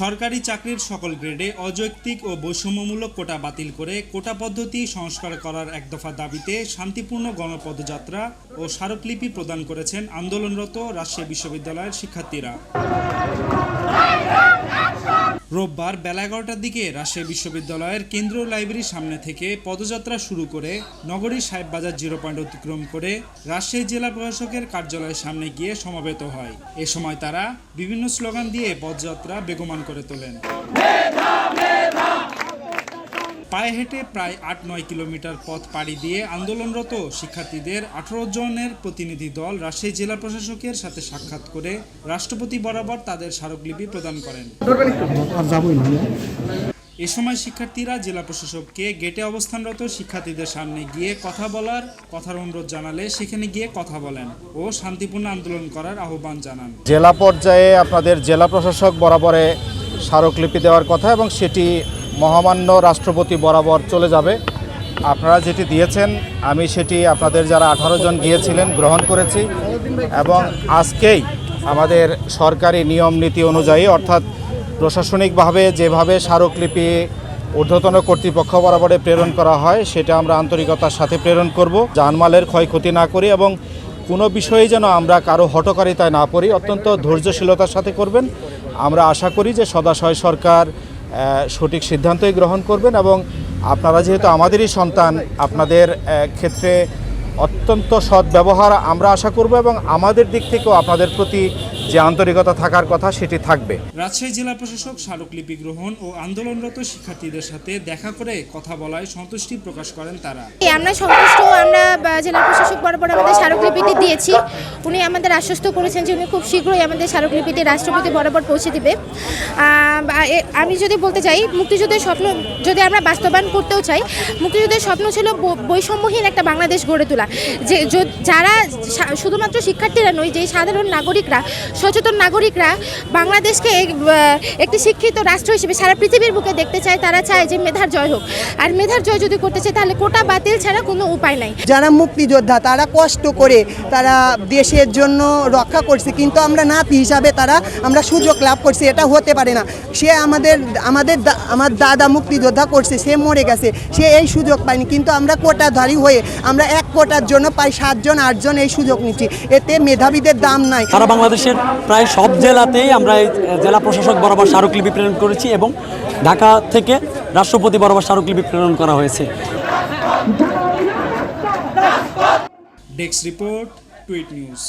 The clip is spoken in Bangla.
সরকারি চাকরির সকল গ্রেডে অযৌক্তিক ও বৈষম্যমূলক কোটা বাতিল করে কোটা পদ্ধতি সংস্কার করার এক দফা দাবিতে শান্তিপূর্ণ গণপদযাত্রা ও স্মারকলিপি প্রদান করেছেন আন্দোলনরত রাজশাহী বিশ্ববিদ্যালয়ের শিক্ষার্থীরা। রোববার বেলা এগারোটার দিকে রাজশাহী বিশ্ববিদ্যালয়ের কেন্দ্রীয় লাইব্রেরির সামনে থেকে পদযাত্রা শুরু করে নগরীর সাহেববাজার জিরো পয়েন্ট অতিক্রম করে রাজশাহী জেলা প্রশাসকের কার্যালয়ের সামনে গিয়ে সমাবেত হয়। এ সময় তারা বিভিন্ন স্লোগান দিয়ে পদযাত্রা বেগমান করে তোলেন। পায়ে হেঁটে প্রায় আট নয় কিলোমিটার পথ পাড়ি দিয়ে আন্দোলনরত শিক্ষার্থীদের আঠারো জনের প্রতিনিধি দল রাজশাহী জেলা প্রশাসকের সাথে সাক্ষাৎ করে রাষ্ট্রপতি বরাবর তাদের স্মারকলিপি প্রদান করেন। এ সময় শিক্ষার্থীরা জেলা প্রশাসককে গেটে অবস্থানরত শিক্ষার্থীদের সামনে গিয়ে কথা বলার কথার অনুরোধ জানালে সেখানে গিয়ে কথা বলেন ও শান্তিপূর্ণ আন্দোলন করার আহ্বান জানান। জেলা পর্যায়ে আপনাদের জেলা প্রশাসক বরাবরে স্মারকলিপি দেওয়ার কথা এবং সেটি মহামান্য রাষ্ট্রপতি বরাবর চলে যাবে। আপনারা যেটি দিয়েছেন, আমি সেটি আপনাদের যারা আঠারো জন গিয়েছিলেন গ্রহণ করেছি এবং আজকেই আমাদের সরকারি নিয়ম নীতি অনুযায়ী, অর্থাৎ প্রশাসনিকভাবে যেভাবে স্মারকলিপি ঊর্ধ্বতন কর্তৃপক্ষ বরাবরে প্রেরণ করা হয়, সেটা আমরা আন্তরিকতার সাথে প্রেরণ করব। জানমালের ক্ষয়ক্ষতি না করি এবং কোনো বিষয়ে যেন আমরা কারও হটকারিতায় না পড়ি, অত্যন্ত ধৈর্যশীলতার সাথে করবেন। আমরা আশা করি যে সদাশয় সরকার সঠিক সিদ্ধান্তই গ্রহণ করবেন এবং আপনারা যেহেতু আমাদেরই সন্তান আপনাদের ক্ষেত্রে অত্যন্ত সৎ ব্যবহার আমরা আশা করব এবং আমাদের দিক থেকেও আপনাদের প্রতি যে আন্তরিকতা থাকার কথা সেটি থাকবে। রাজশাহী জেলা প্রশাসক স্মারকলিপি গ্রহণ ও আন্দোলনরত শিক্ষার্থীদের সাথে দেখা করে কথা বলায় সন্তুষ্টি প্রকাশ করেন তারা। এই আমরা সন্তুষ্ট আমরা জেলা প্রশাসক বরাবর আমাদের স্মারকলিপিটি দিয়েছি। উনি আমাদের আশ্বস্ত করেছেন যে উনি খুব শীঘ্রই আমাদের স্মারকলিপিটি রাষ্ট্রপতি বরাবর পৌঁছে দিবে। আমি যদি বলতে চাই মুক্তিযুদ্ধের স্বপ্ন যদি আমরা বাস্তবায়ন করতেও চাই মুক্তিযুদ্ধের স্বপ্ন ছিল ব- বৈষম্যহীন একটা বাংলাদেশ গড়ে তোলা। যে যারা শুধুমাত্র শিক্ষার্থীরা নয় যে সাধারণ নাগরিকরা, সচেতন নাগরিকরা বাংলাদেশকে একটি শিক্ষিত রাষ্ট্র হিসেবে সারা পৃথিবীর বুকে দেখতে চায়, তারা চায় যে মেধার জয় হোক। আর মেধার জয় যদি করতে চায়, তাহলে কোটা বাতিল ছাড়া কোনো উপায় নাই। যারা মুক্তিযোদ্ধা, তারা কষ্ট করে তারা দেশের জন্য রক্ষা করছে, কিন্তু আমরা নাতি হিসাবে তারা, আমরা সুযোগ লাভ করছি, এটা হতে পারে না। সে আমাদের আমাদের আমার দাদা মুক্তিযোদ্ধা করছে, সে মরে গেছে, সে এই সুযোগ পায়নি, কিন্তু আমরা কোটাধারী হয়ে আমরা কোটার জন্য প্রায় সাতজন আটজন এই সুযোগ নিচ্ছি এতে মেধাবীদের দাম নাই। সারা বাংলাদেশের প্রায় সব জেলাতেই আমরা এই জেলা প্রশাসক বরাবর স্মারকলিপি প্রেরণ করেছি এবং ঢাকা থেকে রাষ্ট্রপতি বরাবর স্মারকলিপি প্রেরণ করা হয়েছে। Desk report tweet news